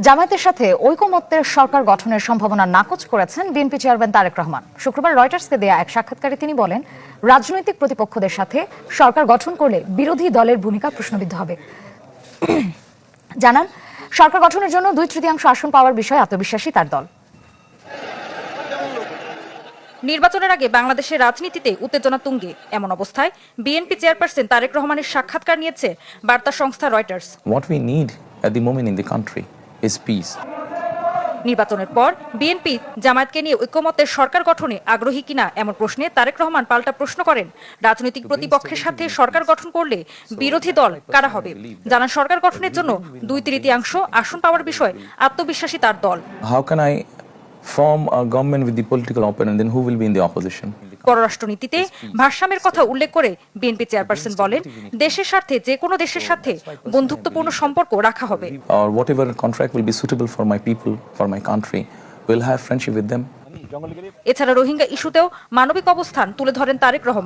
জামায়াতের সাথে ঐকমত্যের সরকার গঠনের সম্ভাবনা নাকচ করেছেন বিএনপি চেয়ারম্যান তারেক রহমান। শুক্রবার রয়টার্সকে দেয়া এক সাক্ষাৎকারে তিনি বলেন রাজনৈতিক প্রতিপক্ষদের সাথে সরকার গঠন করলে বিরোধী দলের ভূমিকা প্রশ্নবিদ্ধ হবে। জানান সরকার গঠনের জন্য দুই তৃতীয়াংশ আসন পাওয়ার বিষয়ে আত্মবিশ্বাসী তার দল। নির্বাচনের আগে বাংলাদেশের রাজনীতিতে উত্তেজনা তুঙ্গে এমন অবস্থায় বিএনপি চেয়ারপারসন তারেক রহমানের সাক্ষাৎকার নিয়েছে বার্তা সংস্থা Reuters. What we need at the moment in the country is peace. নির্বাচনের পর বিএনপি জামায়াতকে নিয়ে ঐক্যমতের সরকার গঠনে আগ্রহী কিনা এমন প্রশ্নে তারেক রহমান পাল্টা প্রশ্ন করেন। রাজনৈতিক প্রতিপক্ষের সাথে সরকার গঠন করলে বিরোধী দল কারা হবে? জানান সরকার গঠনের জন্য দুই তৃতীয়াংশ আসন পাওয়ার বিষয়ে আত্মবিশ্বাসী তার দল। How can I form government with the political opponent then who will be in the opposition পররাষ্ট্র নীতিতে ভারসাম্যের কথা উল্লেখ করে বিএনপি চেয়ারপারসন বলেন দেশের স্বার্থে যে কোনো দেশের সাথে বন্ধুত্বপূর্ণ সম্পর্ক রাখা হবে। আর whatever contract will be suitable for my people for my country will have friendship with them এছাড়া রোহিঙ্গা ইস্যুতেও মানবিক অবস্থান তুলে ধরেন তারেক রহমান।